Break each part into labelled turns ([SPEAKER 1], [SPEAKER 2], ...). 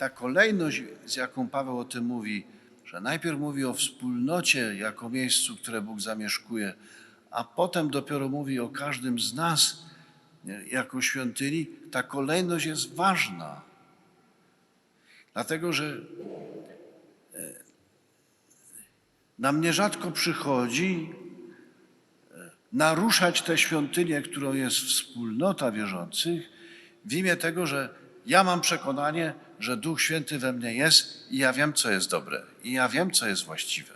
[SPEAKER 1] ta kolejność, z jaką Paweł o tym mówi, że najpierw mówi o wspólnocie jako miejscu, które Bóg zamieszkuje, a potem dopiero mówi o każdym z nas jako świątyni, ta kolejność jest ważna. Dlatego, że e, nam nierzadko przychodzi e, naruszać tę świątynię, którą jest wspólnota wierzących, w imię tego, że ja mam przekonanie, że Duch Święty we mnie jest i ja wiem, co jest dobre, i ja wiem, co jest właściwe.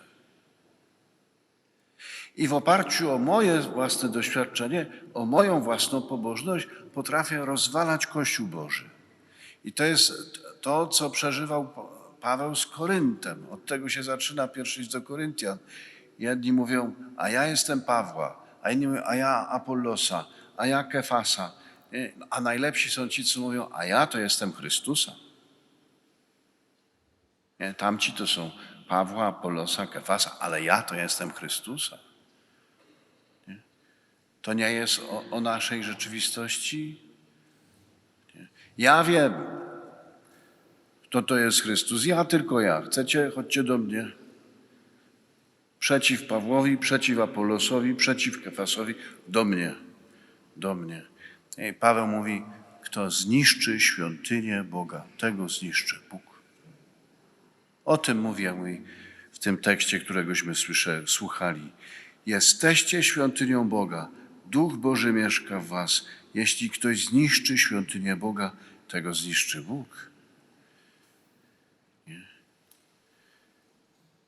[SPEAKER 1] I w oparciu o moje własne doświadczenie, o moją własną pobożność, potrafię rozwalać Kościół Boży. I to jest to, co przeżywał Paweł z Koryntem. Od tego się zaczyna pierwszy list do Koryntian. Jedni mówią, a ja jestem Pawła, a inni mówią, a ja Apollosa, a ja Kefasa. Nie? A najlepsi są ci, co mówią, a ja to jestem Chrystusa. Nie? Tamci to są Pawła, Apollosa, Kefasa, ale ja to jestem Chrystusa. Nie? To nie jest o, o naszej rzeczywistości. Nie? Ja wiem, kto to jest Chrystus. Ja tylko ja. Chcecie? Chodźcie do mnie. Przeciw Pawłowi, przeciw Apollosowi, przeciw Kefasowi, do mnie. Do mnie. Paweł mówi, kto zniszczy świątynię Boga, tego zniszczy Bóg. O tym mówi jak mówi w tym tekście, któregośmy słuchali. Jesteście świątynią Boga. Duch Boży mieszka w was. Jeśli ktoś zniszczy świątynię Boga, tego zniszczy Bóg. Nie?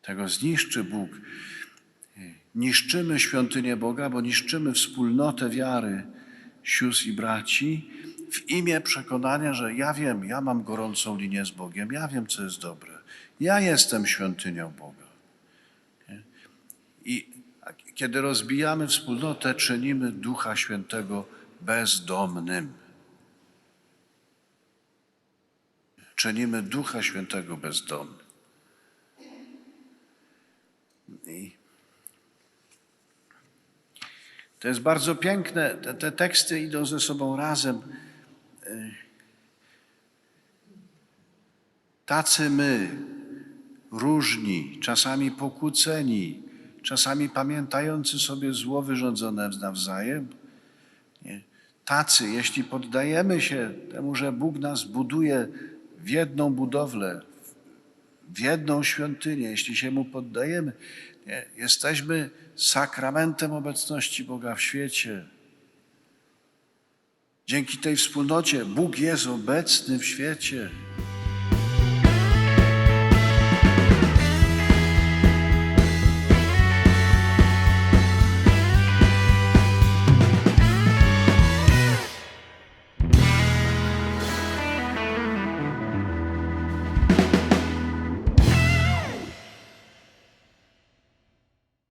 [SPEAKER 1] Tego zniszczy Bóg. Niszczymy świątynię Boga, bo niszczymy wspólnotę wiary sióstr i braci w imię przekonania, że ja wiem, ja mam gorącą linię z Bogiem, ja wiem, co jest dobre. Ja jestem świątynią Boga. I kiedy rozbijamy wspólnotę, czynimy Ducha Świętego bezdomnym. Czynimy Ducha Świętego bezdomnym. I to jest bardzo piękne. Te, te teksty idą ze sobą razem. Tacy my, różni, czasami pokłóceni, czasami pamiętający sobie zło wyrządzone nawzajem. Tacy, jeśli poddajemy się temu, że Bóg nas buduje w jedną budowlę, w jedną świątynię, jeśli się Mu poddajemy, nie? jesteśmy sakramentem obecności Boga w świecie. Dzięki tej wspólnocie Bóg jest obecny w świecie.